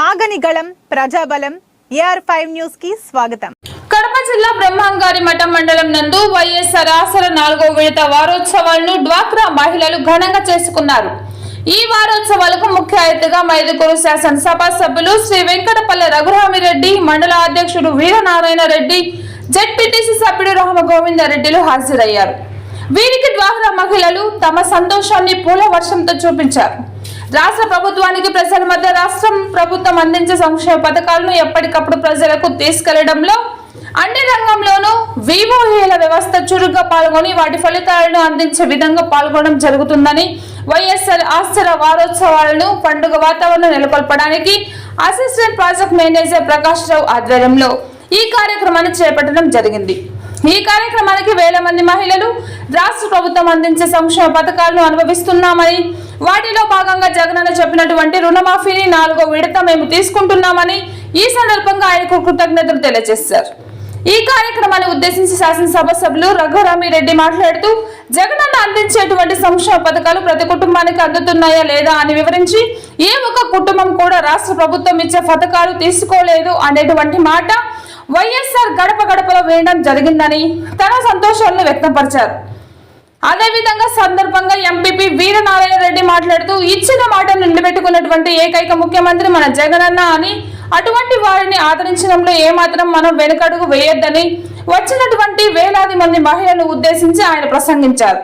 ఆగని గళం ప్రజాబలం AR five న్యూస్కి స్వాగతం. కడప జిల్లా బ్రహ్మంగారి మఠం మండలం నందు వైఎస్ఆర్ ఆసర నాలుగో విడత వారోత్సవాలను డ్వాక్రా మహిళలు ఘనంగా చేసుకున్నారు. ఈ వారోత్సవాలకు ముఖ్య అతిథిగా మైదుకూరు శాసనసభ సభ్యులు శ్రీ వెంకటపల్లె రఘురామిరెడ్డి మండల అధ్యక్షుడు వీరనారాయణ రెడ్డి జెడ్పీటీసీ సభ్యుడు రామగోవిందరెడ్డిలు హాజరయ్యారు. వీరికి డ్వాక్రా మహిళలు తమ సంతోషాన్ని పూల వర్షంతో చూపించారు. రాష్ట్ర ప్రభుత్వానికి ప్రజల మధ్య రాష్ట్రం ప్రభుత్వం అందించే సంక్షేమ పథకాలను ఎప్పటికప్పుడు ప్రజలకు తీసుకెళ్ళడంలో అన్ని రంగంలోనూ వివోఏల వ్యవస్థ చురుగ్గా పాల్గొని వాటి ఫలితాలను అందించే విధంగా పాల్గొనడం జరుగుతుందని వైఎస్ఆర్ ఆశ్చర్య వారోత్సవాలను పండుగ వాతావరణం నెలకొల్పడానికి assistant project manager Prakash Rao ఆధ్వర్యంలో ఈ కార్యక్రమాన్ని చేపట్టడం జరిగింది. ఈ కార్యక్రమానికి వేల మంది మహిళలు రాష్ట్ర ప్రభుత్వం అందించే సంక్షేమ పథకాలను అనుభవిస్తున్నామని వాటిలో భాగంగా జగనన్న చెప్పినటువంటి రుణమాఫీని నాలుగో విడత మేము తీసుకుంటున్నామని ఈ సందర్భంగా ఆయనకు కృతజ్ఞతలు తెలియజేశారు. ఈ కార్యక్రమాన్ని ఉద్దేశించి శాసనసభ సభ్యులు రఘురామిరెడ్డి మాట్లాడుతూ జగనన్న అందించేటువంటి సంక్షేమ పథకాలు ప్రతి కుటుంబానికి అందుతున్నాయా లేదా అని వివరించి ఏ ఒక్క కుటుంబం కూడా రాష్ట్ర ప్రభుత్వం ఇచ్చే పథకాలు తీసుకోలేదు అనేటువంటి మాట వైఎస్ఆర్ గడప గడపలో వేయడం జరిగిందని తన సంతోషాలను వ్యక్తపరిచారు. అదేవిధంగా సందర్భంగా ఎంపీపీ వీరనారాయణ రెడ్డి మాట్లాడుతూ ఇచ్చిన మాట నిలబెట్టుకున్నటువంటి ఏకైక ముఖ్యమంత్రి మన జగనన్న అని అటువంటి వారిని ఆదరించడంలో ఏమాత్రం మనం వెనుకడుగు వేయొద్దని వచ్చినటువంటి వేలాది మంది మహిళలను ఉద్దేశించి ఆయన ప్రసంగించారు.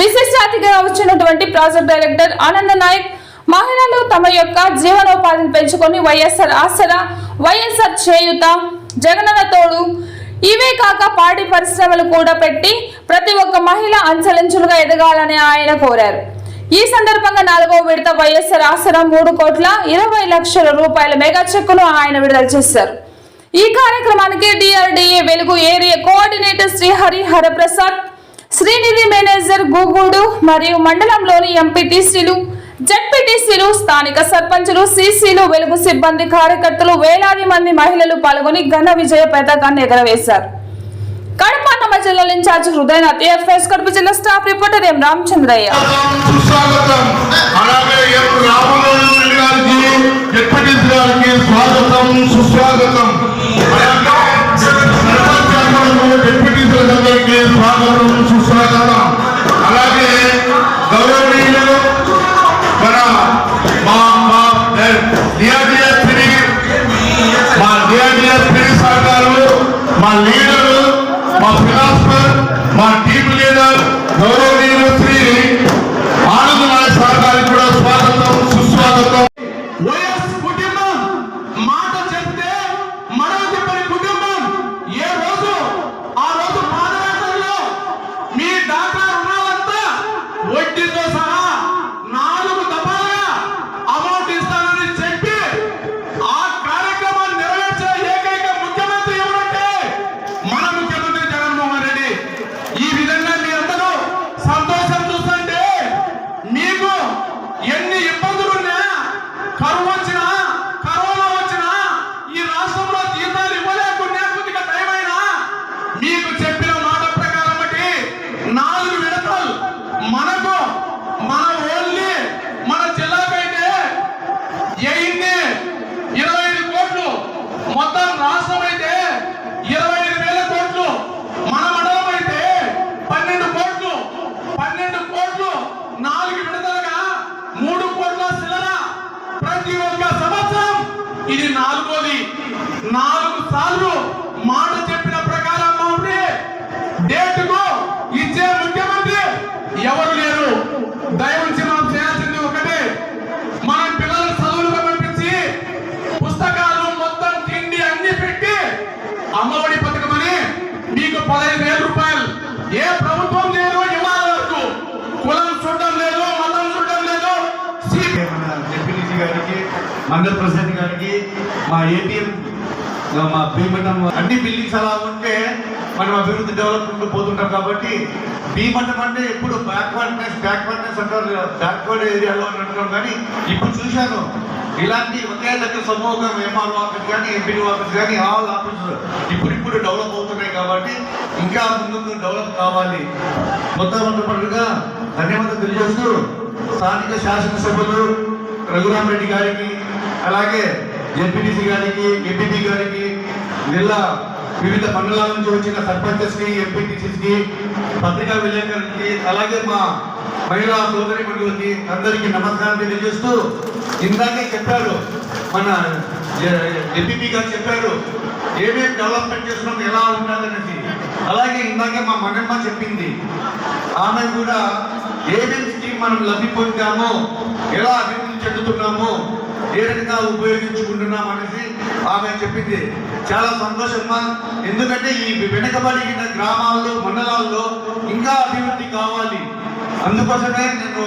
విశిష్ట అతిథిగా వచ్చినటువంటి ప్రాజెక్ట్ డైరెక్టర్ ఆనంద నాయక్ మహిళలు తమ యొక్క జీవనోపాధిని పెంచుకొని వైఎస్ఆర్ ఆసరా వైఎస్ఆర్ చేయుత జగనన్న తోడు ఇవే కాక పాడి పరిశ్రమలు కూడా పెట్టి ప్రతి ఒక్క మహిళ అంచెలంచులుగా ఎదగాలని ఆయన కోరారు. ఈ సందర్భంగా నాలుగో విడత వైఎస్ఆర్ ఆసరా మూడు కోట్ల ఇరవై లక్షల రూపాయల మెగా చెక్కును ఆయన విడుదల చేశారు. ఈ కార్యక్రమానికి DRDA Velugu area coordinator Shri Hari Haraprasad Srinidhi manager Gugudu మరియు మండలంలోని ఎంపీటీసీలు జడ్పీటీసీలు స్థానిక సర్పంచులు సీసీలు వెలుగు సిబ్బంది కార్యకర్తలు వేలాది మంది మహిళలు పాల్గొని ఘన విజయ పతాకాన్ని ఎగరవేశారు. కడప నమ్మ జిల్లా ఇన్ఛార్జ్ హృదయనాథ్ ఎఫ్ఎస్ కడప జిల్లా స్టాఫ్ రిపోర్టర్ ఎం రామచంద్రయ్య. స్వాగతం సుస్వాగతం. అలాగే సర్పంచ్ స్వాగతం సుస్వాగతం. అలాగే గౌరవనీయులు డిఆర్డిఎస్ మా డిఆర్డిఎస్ సహకారులు మా లీడరు మా ఫిలాసఫర్ మా టీమ్ లీడర్ గౌరవ ప్రతి ఒక్క సంవత్సరం. ఇది నాలుగోది. నాలుగు సార్లు మాట చెప్పిన ప్రకారం మాత్రమే డేటుకు ఇచ్చే ముఖ్యమంత్రి ఎవరు లేరు. దయవుంచి మనం చేయాల్సింది ఒకటే. మన పిల్లల చదువులకు పంపించి పుస్తకాలు మొత్తం తిండి అన్ని పెట్టి అమ్మఒడి పథకమని మీకు పదహైదు వేల రూపాయలు. ఏ మండల్ ప్రెసిడెంట్ గారికి మా ఏటీఎం మా భీమఠం అన్ని బిల్డింగ్స్ అలా ఉంటే మనం అభివృద్ధి డెవలప్మెంట్ పోతుంటాం కాబట్టి భీమఠం అంటే ఎప్పుడు బ్యాక్వర్డ్నెస్ బ్యాక్వర్డ్నెస్ అంటారు బ్యాక్వర్డ్ ఏరియాలో అని అంటున్నాం కానీ ఇప్పుడు చూశాను. ఇలాంటి ఒకే దగ్గర సమూహం ఎంఆర్ఓ ఆఫీస్ కానీ ఎంపీ ఆఫీస్ కానీ ఆల్ ఆఫీసులు ఇప్పుడిప్పుడు డెవలప్ అవుతున్నాయి కాబట్టి ఇంకా ముందు డెవలప్ కావాలి. మొత్తం మొట్టమొదటిగా ధన్యవాదాలు తెలియజేస్తూ స్థానిక శాసనసభలు రఘురామరెడ్డి గారికి అలాగే జెడ్పీటీసీ గారికి ఎంపీపీ గారికి జిల్లా వివిధ మండలాల నుంచి వచ్చిన సర్పంచెస్కి ఎంపీటీసీకి పత్రికా విలేకరులకి అలాగే మా మహిళా సోదరి మండలికి అందరికీ నమస్కారం తెలియజేస్తూ ఇందాకే చెప్పారు మన ఎంపీపీ గారు చెప్పారు ఏమేమి డెవలప్మెంట్ చేస్తున్నాం ఎలా ఉండాలనేసి అలాగే ఇందాకే మా మనమ్మ చెప్పింది. ఆమె కూడా ఏమేమి స్కీమ్ మనం లబ్ధి పొందామో ఎలా అభివృద్ధి చెందుతున్నామో ఏ రకంగా ఉపయోగించుకుంటున్నాం అనేసి ఆమె చెప్పింది. చాలా సంతోషమ్మా ఎందుకంటే ఈ వెనుకబడిన గ్రామాల్లో మండలాల్లో ఇంకా అభివృద్ధి కావాలి. అందుకోసమే నేను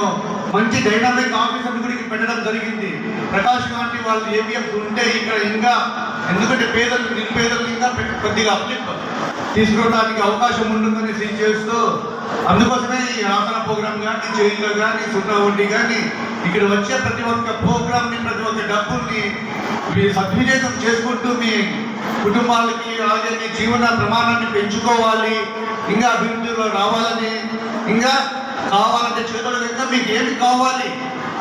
మంచి డైనామిక్ ఆఫీసర్ గుడికి పెట్టడం జరిగింది. ప్రకాష్ గాంధీ వాళ్ళు ఏపీఎఫ్ ఉంటే ఇక్కడ ఇంకా ఎందుకంటే పేదలు నిరుపేదలు ఇంకా కొద్దిగా అప్లిప్ తీసుకోవడానికి అవకాశం ఉంటుందని చేస్తూ అందుకోసమే ఈ ఆసన ప్రోగ్రామ్ కానీ జైల్లో కానీ సున్నా వడ్డీ కానీ ఇక్కడ వచ్చే ప్రతి ఒక్క ప్రోగ్రామ్ని ప్రతి ఒక్క డబ్బుల్ని మీ సద్వినియోగం చేసుకుంటూ మీ కుటుంబాలకి అలాగే మీ జీవన ప్రమాణాన్ని పెంచుకోవాలి. ఇంకా అభివృద్ధిలో రావాలని ఇంకా కావాలంటే చేతుల కింద మీకు ఏమి కావాలి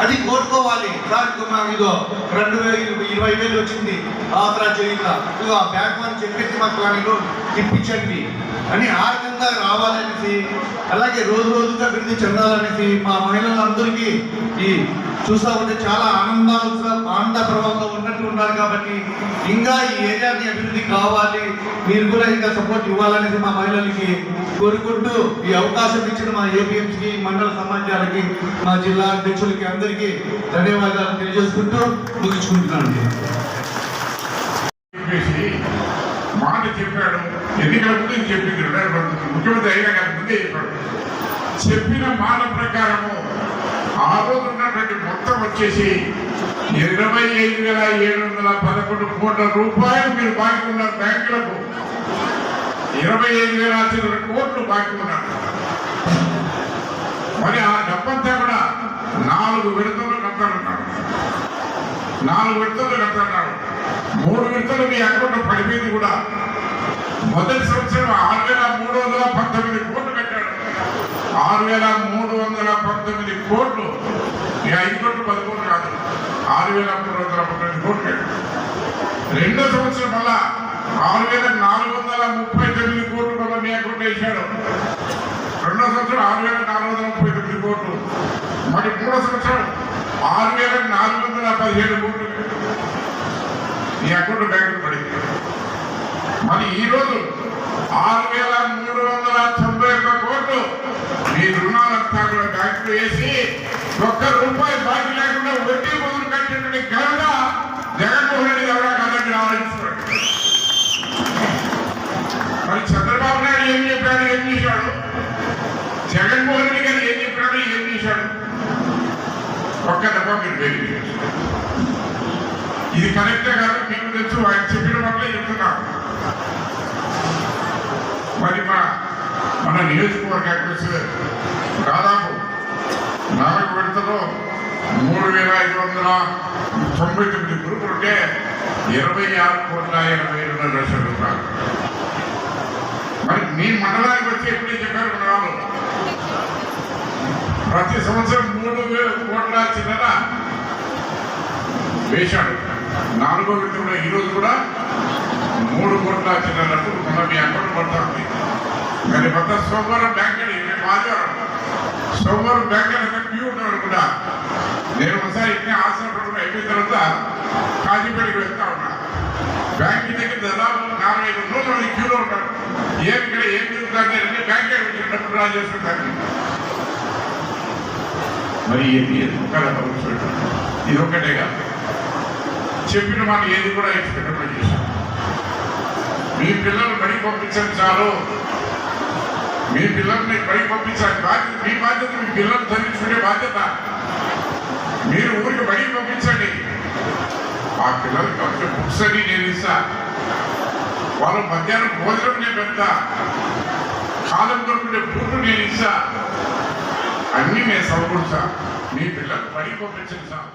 అది కోరుకోవాలి. దానికి మాకు ఇదో రెండు వేలు ఇరవై వేలు వచ్చింది ఆసరా చేయుత ఇదిగో ఆ బ్యాంక్ అని చెప్పేసి మాకు దానిలో ఇప్పించండి. అని ఆ రకంగా రావాలనేసి అలాగే రోజు రోజుగా అభివృద్ధి చెందాలనేసి మా మహిళలందరికీ ఈ చూస్తా ఉంటే చాలా ఆనందాలు ఆనంద ప్రభావంలో ఉన్నట్టు ఉన్నారు కాబట్టి ఇంకా ఈ ఏరియాని అభివృద్ధి కావాలి మీరు కూడా ఇంకా సపోర్ట్ ఇవ్వాలనేసి మా మహిళలకి కోరుకుంటూ ఈ అవకాశం ఇచ్చిన మా ఏపీఎంసీకి మండల సమాజాలకి మా జిల్లా అధ్యక్షులకి అందరికీ ధన్యవాదాలు తెలియజేసుకుంటూ ముగించుకుంటున్నాను. మాట చెప్పాడు. ఎన్నికల ముందు చెప్పింది రెండు ముఖ్యమంత్రి అయినా కానీ ముందే చెప్పాడు. చెప్పిన మాట ప్రకారము ఆ రోజు ఉన్నటువంటి మొత్తం వచ్చేసి ఇరవై ఐదు వేల ఏడు వందల పదకొండు కోట్ల రూపాయలు మీరు బాకీ ఉన్నారు బ్యాంకులకు. ఇరవై ఐదు వేల చిల్లర కోట్లు బాకీ ఉన్నారు మరి ఆ డబ్బంతా కూడా నాలుగు విడతలు కట్టాలన్నాడు నాలుగు విడతలు కట్టాలన్నాడు మూడు విడతలు మీ అకౌంట్ పడిపోయింది కూడా. మొదటి సంవత్సరం ఆరు వేల మూడు వందల పంతొమ్మిది కోట్లు కట్టాడు. ఆరు వేల మూడు వందల పంతొమ్మిది కోట్లు. ఈ ఐదు కోట్లు పది కోట్లు కాదు. ఆరు వేల మూడు వందల పంతొమ్మిది కోట్లు రెండో సంవత్సరం మళ్ళా ఆరు వేల నాలుగు వందల ముప్పై తొమ్మిది కోట్లు మళ్ళీ మీ అకౌంట్ వేశాడు. రెండో సంవత్సరం ఆరు వేల నాలుగు వందల ముప్పై తొమ్మిది కోట్లు. మరి మూడో సంవత్సరం ఆరు వేల నాలుగు వందల పదిహేడు కోట్లు నీ అకౌంట్ బ్యాంకు పడింది మరి ఈరోజు ఆరు వేల మూడు వందల తొంభై ఒక్క కోట్లు మీ రుణాలంతా కూడా బ్యాంకు వేసి ఒక్క రూపాయి బాకీ లేకుండా వడ్డీ మొదలు కట్టినటువంటి ఘనత జగన్మోహన్ రెడ్డి గారు కదండి ఆలోచిస్తున్నాడు మరి చంద్రబాబు నాయుడు ఏం చెప్పాడు? ఏం చేశాడు? జగన్మోహన్ రెడ్డి గారు ఏం చెప్పాడు? ఏం చేశాడు? ఒక్క డబ్బా మీరు వెరిఫై ఇది కరెక్టే కాదు మీకు తెలుసు ఆయన చెప్పిన వల్లే చెప్తున్నాను మరి మన మన నియోజకవర్గానికి వస్తే దాదాపు నాలుగు విడతలో మూడు వేల ఐదు వందల తొంభై తొమ్మిది గ్రూపులు ఉంటే ఇరవై ఆరు కోట్ల ఇరవై రెండు లక్షల రూపాయలు. మరి మీ మండలానికి వచ్చి ఎప్పుడే చెప్పారు మన వాళ్ళు. ప్రతి సంవత్సరం మూడు వేల కోట్ల చిన్న వేశాడు. నాలుగో విడతలో ఈ రోజు కూడా మూడు కోట్ల చిల్లరకు మన మీ అకౌంట్ పడుతుంది మరి కొత్త సోమవారం బ్యాంక్ అని రేపు ఆదివారం సోమవారం బ్యాంక్ అని క్యూ ఉన్నాడు కూడా నేను ఒకసారి ఇట్లా ఆశ్రమం అయిపోయిన తర్వాత కాజీపేటకి వెళ్తా ఉన్నా. బ్యాంక్ దగ్గర దాదాపు నాలుగు ఐదు రోజులు మంది క్యూలో ఉంటారు ఏం ఇక్కడ ఏం జరుగుతుంది అంటే బ్యాంక్ వచ్చినప్పుడు డ్రా చేసుకుంటారు మరి ఏంటి ఇది ఒక్కటే కాదు. చెప్పిన మాట ఏది కూడా ఎక్స్పెక్ట్ చేశారు మీ పిల్లలు బడి పంపించండి చాలు. మీ పిల్లల్ని బడి పంపించాలి. బాధ్యత మీ బాధ్యత మీ పిల్లలు చదివించుకునే బాధ్యత. మీరు ఊరికి బడికి పంపించండి. ఆ పిల్లలకి కొంచెం బుక్స్ అని నేను ఇస్తా. వాళ్ళు మధ్యాహ్నం భోజనం నేను పెడతా. కాలం దొరుకునే బూట్లు నేను ఇస్తా. అన్నీ నేను సమకూర్చా మీ పిల్లలు బడి పంపించండి సార్